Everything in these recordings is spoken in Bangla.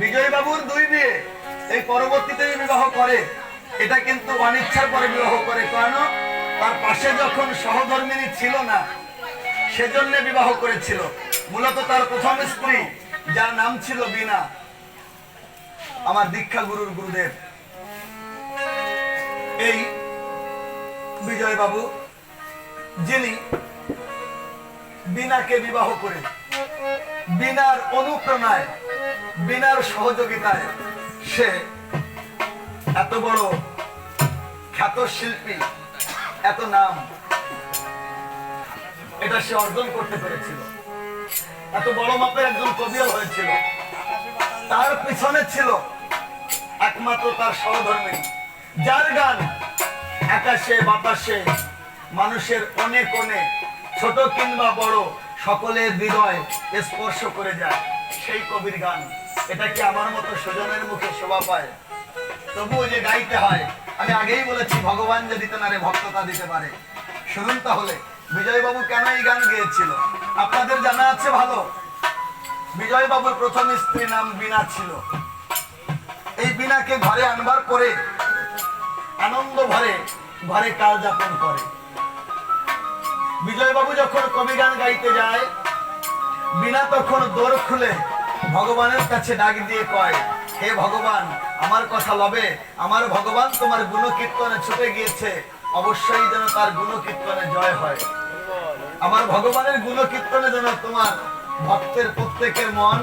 বিজয় বাবুর দুই বিয়ে এই পরবর্তীতে বিবাহ করে, এটা কিন্তু অনিচ্ছার পরে বিবাহ করে। কেন? তার পাশে যখন সহধর্মিনী ছিল না, সেজন্য বিবাহ করেছিল। মূলত তার প্রথম স্ত্রী, যার নাম ছিল বিনা আমার দীক্ষা গুরুর গুরুদেব। এই বিজয় বাবু যিনি বিনাকে বিবাহ করে বিনার অনুপ্রেরণায় বিনার সহযোগিতায় সে এত বড় খ্যাত শিল্পী, এত নাম এটা সে অর্জন করতে পেরেছিল। এত বড় মাপের একজন কবিও হয়েছিল। তার পিছনে ছিল একমাত্র তার সহধর্মী। যার গান আকাশে, বাতাসে মানুষের অনেক অনেক ছোট কিংবা বড়, সকলের হৃদয় স্পর্শ করে যায় সেই কবির গান। এটা কি আমার মতো সুজনের মুখে শোভা পায়? তবুও যে গাইতে হয়, আমি আগেই বলেছি, ভগবান যে দিতে না রে, ভক্ততা দিতে পারে। শুনুন তাহলে বিজয় বাবু কেন এই গান গেয়েছিল? আপনাদের জানা আছে ভালো? বিজয় বাবুর প্রথম স্ত্রী নাম বিনা ছিল। এই বিনাকে ঘরে আনবার পরে, আনন্দ ভরে ঘরে কাল যাপন করে। বিজয় বাবু যখন কবি গান গাইতে যায় বিনা তখন দোর খুলে ভগবানের কাছে ডাক দিয়ে কয়, হে ভগবান, আমার কথা লবে? আমার ভগবান তোমার গুণ কীর্তনে ছুটে গিয়েছে। অবশ্যই যেন তার গুণ কীর্তনে জয় হয়। আমার ভগবানের গুণ কীর্তনে যেন তোমার ভক্তের প্রত্যেকের মন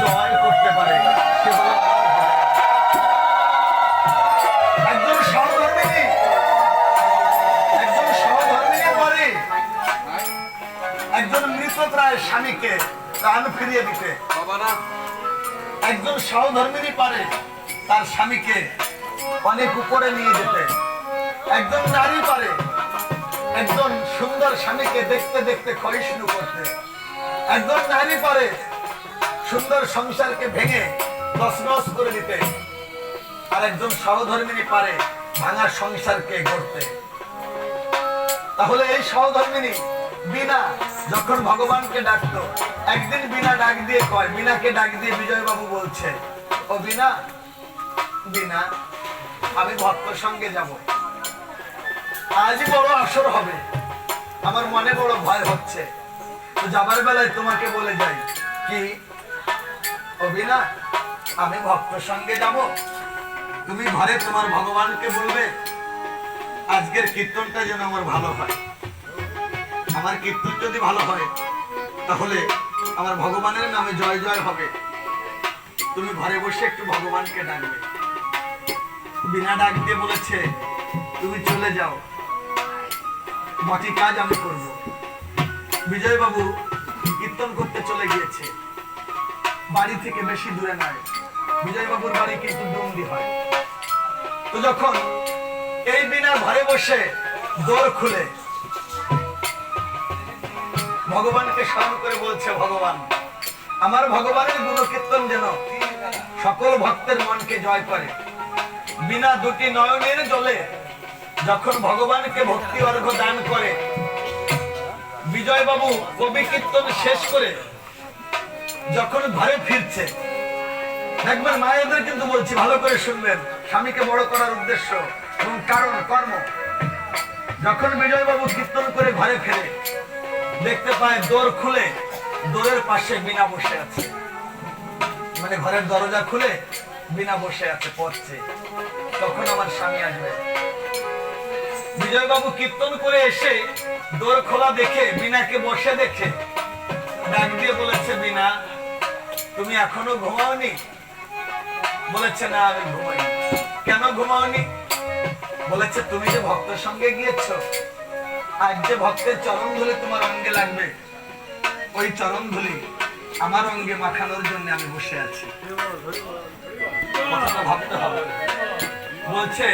জয় করতে পারে। একজন সহধর্মিনী, একজন স্বামীকে প্রাণ ফিরিয়ে দিতে। একজন সহধর্মিনী পারে তার স্বামীকে অনেক উপরে নিয়ে যেতে। একজন নারী পারে একজন সুন্দর স্বামীকে দেখতে দেখতে ক্ষয়িষ্ণু করতে। একজন নারী পারে সুন্দর সংসারকে ভেঙে তছনছ করে দিতে আর একজন সহধর্মিনী পারে ভাঙা সংসারকে গড়তে। তাহলে এই সহধর্মিনী বিনা, যখন ভগবানকে ডাকতো একদিন বিনা ডাক দিয়ে কয়, বিনাকে ডাক দিয়ে বিজয় বাবু বলছে, ও বিনা বিনা, আমি ভক্তর সঙ্গে যাব। আজ বড় আসর হবে। আমার মনে বড় ভয় হচ্ছে। তো যাবার বেলায় তোমাকে বলে যাই, কি? ও বিনা, আমি ভক্তর সঙ্গে যাব। তুমি ঘরে তোমার ভগবানকে বলবে, আজকের কীর্তনটা যেন আমার ভালো হয়। আমার কীর্তন যদি ভালো হয়, তাহলে আমার ভগবানের নামে জয় জয় হবে। তুমি ঘরে বসে একটু ভগবানকে ডাকবে। বিনা ডাক দিয়ে বলেছে, তুমি চলে যাও। বাকি কাজ আমি করব। বিজয় বাবু কীর্তন করতে চলে গিয়েছে। বাড়ি থেকে বেশি দূরে নয়। বিজয় বাবুর বাড়ি কিন্তু ডুমরি হয়। তো যখন এই বিনা ঘরে বসে দোর খুলে ভগবানকে স্মরণ করে বলছে, ভগবান, আমার ভগবানের গুণকীর্তন যেন সকল ভক্তের মনকে জয় করে। বিনা দুটি নয়নের জলে যখন ভগবানকে ভক্তি অর্ঘ দান করে বিজয় বাবু কবি কীর্তন শেষ করে যখন ঘরে ফিরছে, দেখবেন মায়েদের কিন্তু বলছি, ভালো করে শুনবেন, স্বামীকে বড় করার উদ্দেশ্য এবং কারণ, কর্ম। যখন বিজয় বাবু কীর্তন করে ঘরে ফেরে দেখতে পায় দোর খুলে, দোরের পাশে বিনা বসে আছে। মানে ঘরের দরজা খুলে বিনা বসে আছে, পড়ছে। তখন আমার স্বামী আসবে। বিজয় বাবু কীর্তন করে এসে দোর খোলা দেখে, বিনাকে বসে দেখে ডাক দিয়ে বলেছে, বিনা, তুমি এখনও ঘুমাওনি? বলেছে, না, আমি ঘুমাইনি। কেন ঘুমাওনি? বলেছে, তুমি যে ভক্তের সঙ্গে গিয়েছো আজ যে ভক্তের চরণ ধুলি তোমার অঙ্গে লাগবে, ওই চরণ ধুলি আমার অঙ্গে মাখানোর জন্য আমি বসে আছি। বলছে,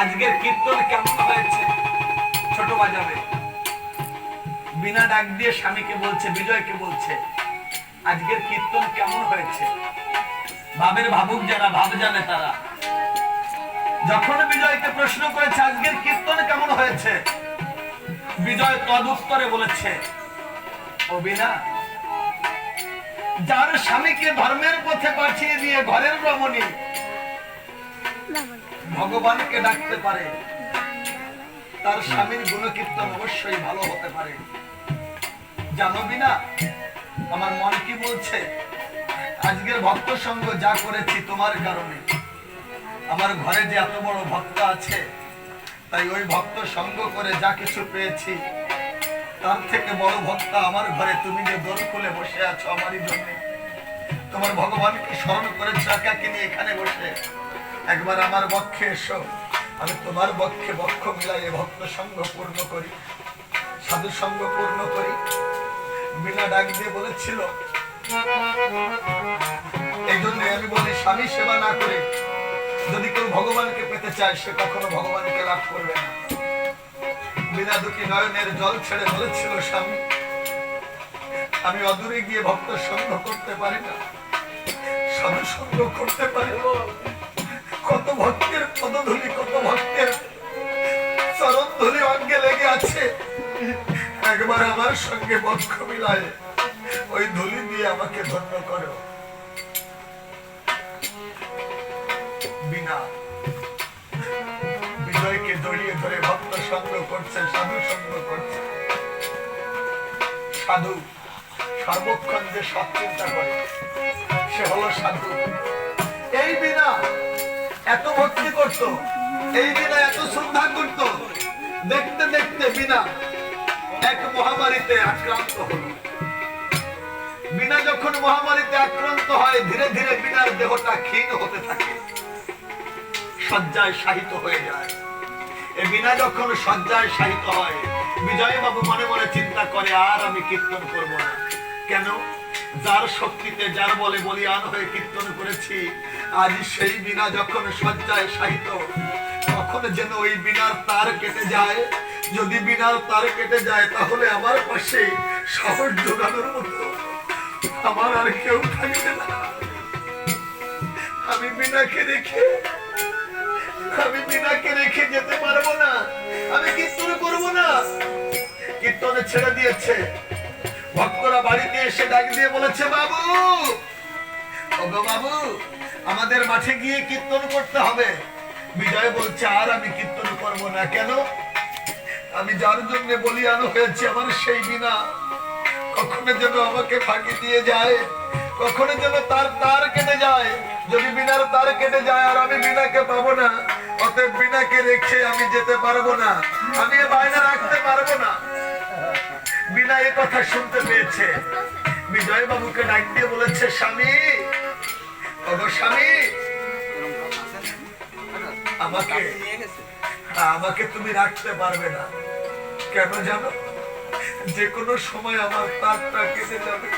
আজকের কীর্তন কেমন হয়েছে? ছোট বাজাবে। বিনা ডাক দিয়ে স্বামীকে বলছে, বিজয়কে বলছে, আজকের কীর্তন কেমন হয়েছে? ভাবের ভাবুক যারা, ভাব জানে তারা। যখন বিজয়কে প্রশ্ন করেছে, আজকের কীর্তন কেমন হয়েছে? বিজয় তদুত্তরে বলেছে ও বিনা যার স্বামীকে ধর্মের পথে পাঠিয়ে দিয়ে ঘরের রমণী ভগবানকে ডাকতে পারে, তার স্বামীর গুণকীর্তন অবশ্যই ভালো হতে পারে। জানো না আমার মন কি বলছে, আজকের ভক্ত সঙ্গ যা করেছি তোমার কারণে। আমার ঘরে যে এত বড় ভক্ত আছে তাই ওই ভক্ত সঙ্গ করে যা কিছু পেয়েছি, তার থেকে বড় ভক্ত আমার ঘরে তুমি যে দোর খুলে বসে আছো আমারই জন্য। তোমার ভগবানকে স্মরণ করেছ একাকে নিয়ে এখানে বসে? একবার আমার বক্ষে এসো, আমি তোমার বক্ষে বক্ষ মিলাই এ ভক্ত সঙ্গ পূর্ণ করি। সাধু সঙ্গ পূর্ণ করি। বিনা ডাক দিয়ে বলেছিল, এই জন্য আমি বলি স্বামী সেবা না করে যদি কেউ ভগবানকে পেতে চায়, সে কখনো ভগবানকে লাভ করবে না। বিনা দুটি নয়নের জল ছেড়ে বলেছিল, স্বামী, আমি অদূরে গিয়ে ভক্ত সঙ্গ করতে পারি না। সাধু সঙ্গ করতে পারি কত ভক্তের পদধূলি, কত ভক্তের চরণ ধুলি অঙ্গে লেগে আছে। একবার আমার সঙ্গে বক্ষ মিলায় ওই ধুলি দিয়ে আমাকে ধন্য করো। বিনা বিজয়কে জড়িয়ে ধরে ভক্ত সঙ্গ করছে, সাধু সঙ্গ করছে। সাধু সর্বক্ষণ যে সৎ চিন্তা করে, সে হলো সাধু। এই বিনা এত ভক্তি করত, এই বিনা এত শ্রদ্ধা করত, দেখতে দেখতে বিনা এক মহামারীতে আক্রান্ত হলো। বিনা যখন মহামারীতে আক্রান্ত হয়, ধীরে ধীরে বিনার দেহটা ক্ষীণ হতে থাকে। শয্যায় শাহিত হয়ে যায়। এ বিনা যখন শয্যায় শাহিত হয় বিজয় বাবু মনে মনে চিন্তা করে, আর আমি কীর্তন করব না। কেন? যার শক্তিতে, যার বলে বলিয়ান হয়ে কীর্তন করেছি, আজ সেই বিনা যখন শয্যায় শাহিত তখন যেন ওই বিনার তার কেটে যায়। যদি বিনার তার কেটে যায়, তাহলে আমার পাশে শহর জোগানোর মতো আমার আর কেউ থাকবে না। আমি বিনাকে রেখে আমি বিনাকে রেখে যেতে পারব না। আমি কীর্তন করব না। কীর্তনে ছেড়ে দিয়েছে। ভক্তরা বাড়িতে এসে ডাক দিয়ে বলেছে, বাবু বাবু, আমাদের মাঠে গিয়ে কীর্তন করতে হবে। বিজয় বলছে, আর আমি কীর্তন করব না। কেন? আমি যার জন্য বলিয়ানো হয়েছে, আমার সেই বিনা। কখনো যেন আমাকে ফাঁকি দিয়ে যায়, কখনো যেন তার তার কেটে যায়। যদি বিনার তার কেটে যায়, আর আমি বিনাকে পাবো না। বিনাকে রেখে আমি যেতে পারব না। আমি রাখতে পারব না। বিনা এ কথা শুনতে পেয়েছে। বিজয় বাবুকে ডাক দিয়ে বলেছে, স্বামী স্বামী, আমাকে আমাকে তুমি রাখতে পারবে না। কেন জানো? যে কোনো সময় আমার তারটা কেটে যাবে।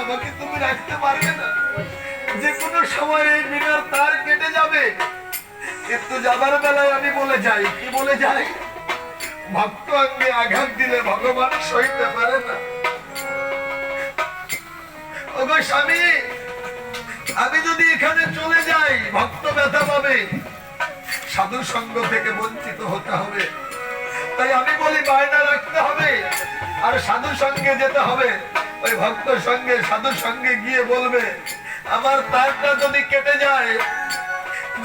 আমাকে তুমি রাখতে পারবে না। যে কোনো সময় এই বিনার তার কেটে যাবে। কিন্তু যাবার বেলায় আমি বলে যাই, কি বলে যাই? ভক্ত অঙ্গে আঘাত দিলে ভগবান সইতে পারে না। ওগো স্বামী, আমি যদি এখানে চলে যাই, ভক্ত ব্যথা পাবে। সাধু সঙ্গ থেকে বঞ্চিত হতে হবে। তাই আমি বলি, বায়না রাখতে হবে, আর সাধু সঙ্গে যেতে হবে। ওই ভক্ত সঙ্গে, সাধু সঙ্গে গিয়ে বলবে, আমার তারটা যদি কেটে যায়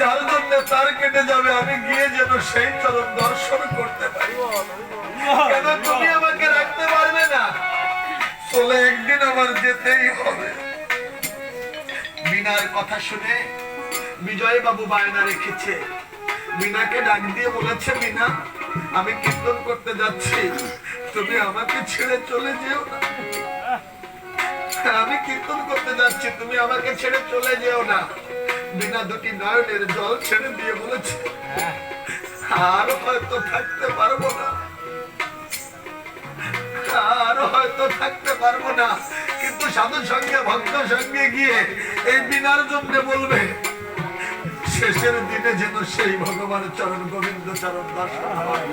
যার জন্য তার কেটে যাবে আমি গিয়ে যেন সেই চরণ দর্শন করতে পারি। কেন তুমি আমাকে রাখতে পারবে না? চলে একদিন আমার যেতেই হবে। বিনার কথা শুনে বিজয় বাবু বায়না রেখেছে। বিনাকে ডাক দিয়ে বলেছে বিনা আমি কীর্তন করতে যাচ্ছি। তুমি আমাকে ছেড়ে চলে যেও না। আমি কীর্তন করতে যাচ্ছি তুমি আমাকে ছেড়ে চলে যেও না। বিনা দুটি নয়নের জল ছেড়ে দিয়ে বলেছে, আর হয়তো থাকতে পারব না। আর হয়তো থাকতে পারব না, কিন্তু সাধু সঙ্গে, ভক্ত সঙ্গে গিয়ে এই বিনার জন্য বলবে, শেষের দিনে যেন সেই ভগবান চরণ গোবিন্দ চরণ দর্শন হয়।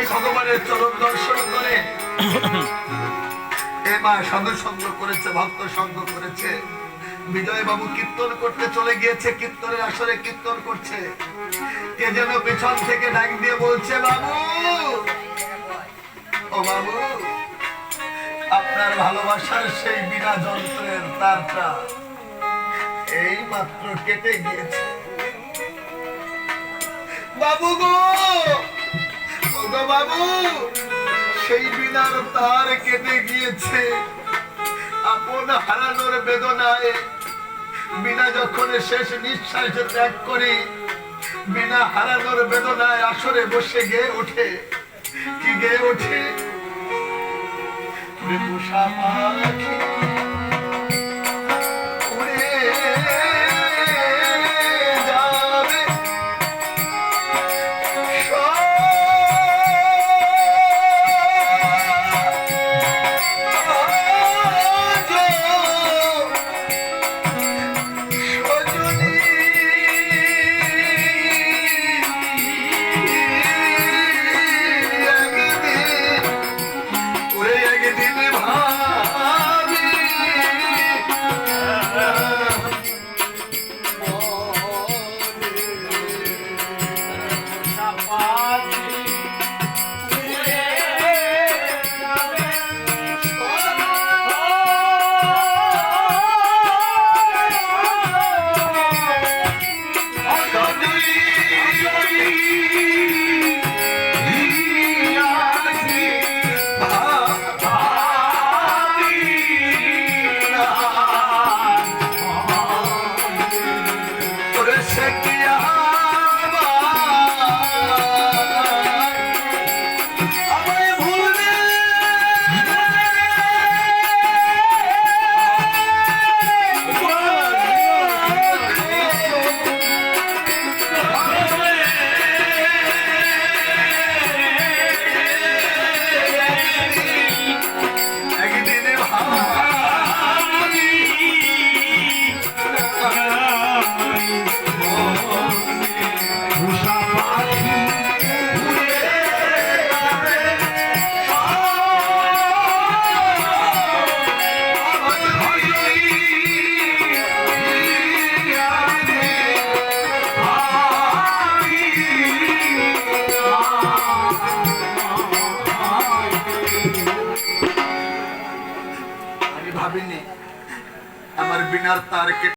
সেই ভগবানের চরণ দর্শন করে। এ মা সাধু সঙ্গ করেছে, ভক্ত সঙ্গ করেছে। বিজয় বাবু কীর্তন করতে চলে গিয়েছে, কীর্তনের আসরে কীর্তন করছে। কে যেন পেছন থেকে ডাক দিয়ে বলছে, বাবু! ও বাবু, আপনার ভালোবাসার সেই বিনা যন্ত্রের তারটা এই মাত্র কেটে গিয়েছে। বাবু গো! বাবু, সেই বিনার তার কেটে গিয়েছে। আপন হারানোর বেদনায়। বিনা যখন শেষ নিঃশ্বাস ত্যাগ করি বিনা হারানোর বেদনায় আসরে বসে গেয়ে ওঠে। কি গেয়ে ওঠে? ওরে পাখি আমি